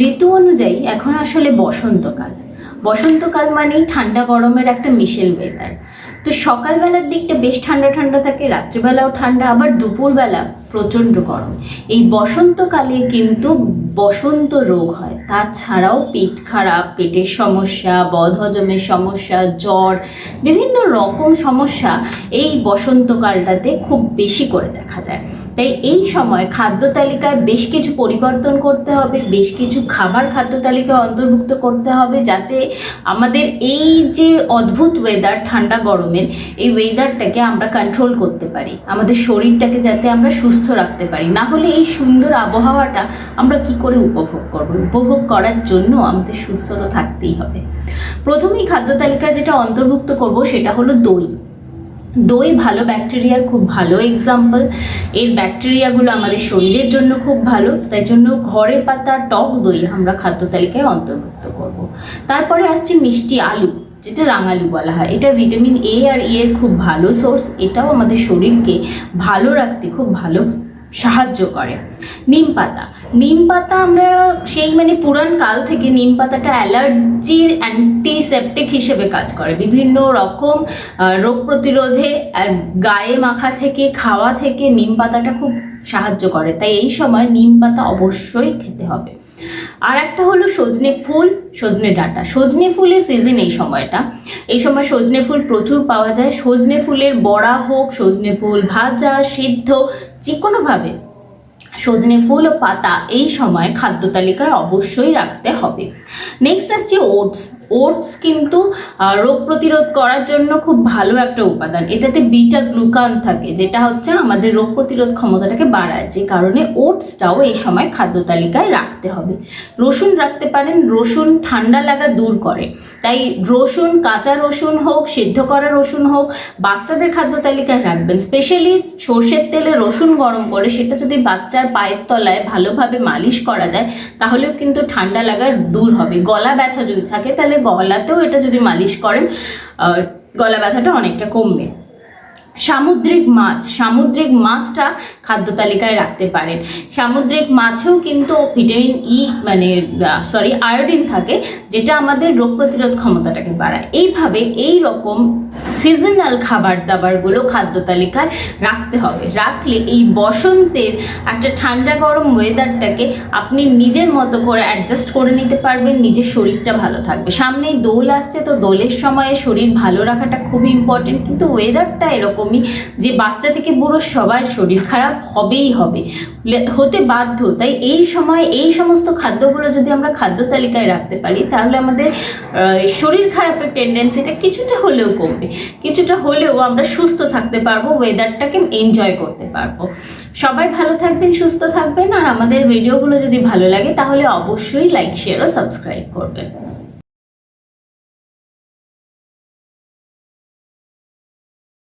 ঋতু অনুযায়ী এখন আসলে বসন্তকাল। বসন্তকাল মানেই ঠান্ডা গরমের একটা মিশেল ওয়েদার তো সকালবেলার দিকটা বেশ ঠান্ডা ঠান্ডা থাকে, রাত্রিবেলাও ঠান্ডা, আবার দুপুরবেলা প্রচণ্ড গরম। এই বসন্তকালে কিন্তু বসন্ত রোগ হয়। তাছাড়াও পেট খারাপ, পেটের সমস্যা, বদহজমের সমস্যা, জ্বর, বিভিন্ন রকম সমস্যা এই বসন্তকালটাতে খুব বেশি করে দেখা যায়। তাই এই সময় খাদ্য তালিকায় বেশ কিছু পরিবর্তন করতে হবে, বেশ কিছু খাবার খাদ্য তালিকায় অন্তর্ভুক্ত করতে হবে যাতে আমাদের এই যে অদ্ভুত ওয়েদার ঠান্ডা গরমের, এই ওয়েদারটাকে আমরা কন্ট্রোল করতে পারি। আমাদের শরীরটাকে যাতে আমরা সুস্থ রাখতে পারি। না হলে এই সুন্দর আবহাওয়াটা আমরা কি করে উপভোগ করব। উপভোগ করার জন্য আমাদের সুস্থ তো থাকতেই হবে। প্রথমেই খাদ্য তালিকায় যেটা অন্তর্ভুক্ত করব সেটা হলো দই। দই ভালো ব্যাকটেরিয়ার খুব ভালো এক্সাম্পল এর ব্যাকটেরিয়াগুলো আমাদের শরীরের জন্য খুব ভালো, তাই জন্য ঘরে পাতা, টক দই আমরা খাদ্য তালিকায় অন্তর্ভুক্ত করব। তারপরে আসছে মিষ্টি আলু, যেটা রাঙালু বলা হয়। এটা ভিটামিন এ আর ই এর খুব ভালো সোর্স এটাও আমাদের শরীরকে ভালো রাখতে, খুব ভালো সাহায্য করে। নিম পাতা। নিম পাতা আমরা সেই মানে পুরান কাল থেকে নিম পাতাটা অ্যালার্জির অ্যান্টিসেপটিক হিসেবে কাজ করে। বিভিন্ন রকম রোগ প্রতিরোধে গায়ে মাখা থেকে, খাওয়া থেকে নিম পাতাটা খুব সাহায্য করে। তাই এই সময় নিম পাতা অবশ্যই খেতে হবে। আর একটা হলো সজনে ফুল, সজনে ডাটা। সজনে ফুলের সিজন এই সময়টা। এই সময় সজনে ফুল প্রচুর পাওয়া যায়। সজনে ফুলের বড়া হোক, সজনে ফুল ভাজা, সিদ্ধ, যে কোনোভাবে। সজনে ফুল ও পাতা এই সময় খাদ্য তালিকায় অবশ্যই রাখতে হবে। নেক্সট আসছে ওটস ওটস কিন্তু রোগ প্রতিরোধ করার জন্য খুব ভালো একটা উপাদান। এটাতে বিটা গ্লুকান থাকে, যেটা হচ্ছে আমাদের রোগ প্রতিরোধ ক্ষমতাটাকে বাড়ায়। যে কারণে ওটসটাও এই সময় খাদ্য তালিকায় রাখতে হবে। রসুন রাখতে পারেন, রসুন ঠান্ডা লাগা দূর করে। তাই রসুন, কাঁচা রসুন হোক, সিদ্ধ করা রসুন হোক, বাচ্চাদের খাদ্য তালিকায় রাখবেন। স্পেশালি সর্ষের তেলে রসুন গরম করে, সেটা যদি বাচ্চার পায়ের তলায় ভালোভাবে মালিশ করা যায়, তাহলেও কিন্তু ঠান্ডা লাগা দূর হবে। গলা ব্যথা যদি থাকে, তাহলে গলাতেও এটা যদি মালিশ করেন গলা ব্যথাটা অনেকটা কমবে। সামুদ্রিক মাছ, সামুদ্রিক মাছটা খাদ্য তালিকায় রাখতে পারেন। সামুদ্রিক মাছেও কিন্তু ভিটামিন ই মানে সরি আয়োডিন থাকে, যেটা আমাদের রোগ প্রতিরোধ ক্ষমতাটাকে বাড়ায়। এইভাবে এই রকম সিজনাল খাবার দাবারগুলো খাদ্য তালিকায় রাখতে হবে। রাখলে এই বসন্তের একটা ঠান্ডা গরম ওয়েদারটাকে আপনি নিজের মতো করে অ্যাডজাস্ট করে নিতে পারবেন, নিজের শরীরটা ভালো থাকবে। সামনেই দোল আসছে, তো দোলের সময়ে শরীর ভালো রাখাটা খুবই ইম্পর্টেন্ট কিন্তু ওয়েদারটা এরকমই যে বাচ্চা থেকে বুড়ো সবার শরীর খারাপ হবেই হবে। হতে বাধ্য। তাই এই সময় এই সমস্ত খাদ্যগুলো যদি আমরা খাদ্য তালিকায় রাখতে পারি, তাহলে আমাদের শরীর খারাপের টেন্ডেন্সিটা কিছুটা হলেও কমবে। কিছুটা হলেও আমরা সুস্থ থাকতে পারব ওয়েদারটাকে এনজয় করতে পারব। সবাই ভালো থাকবেন, সুস্থ থাকবেন, আর আমাদের ভিডিওগুলো যদি ভালো লাগে, তাহলে অবশ্যই লাইক শেয়ার ও সাবস্ক্রাইব করবেন।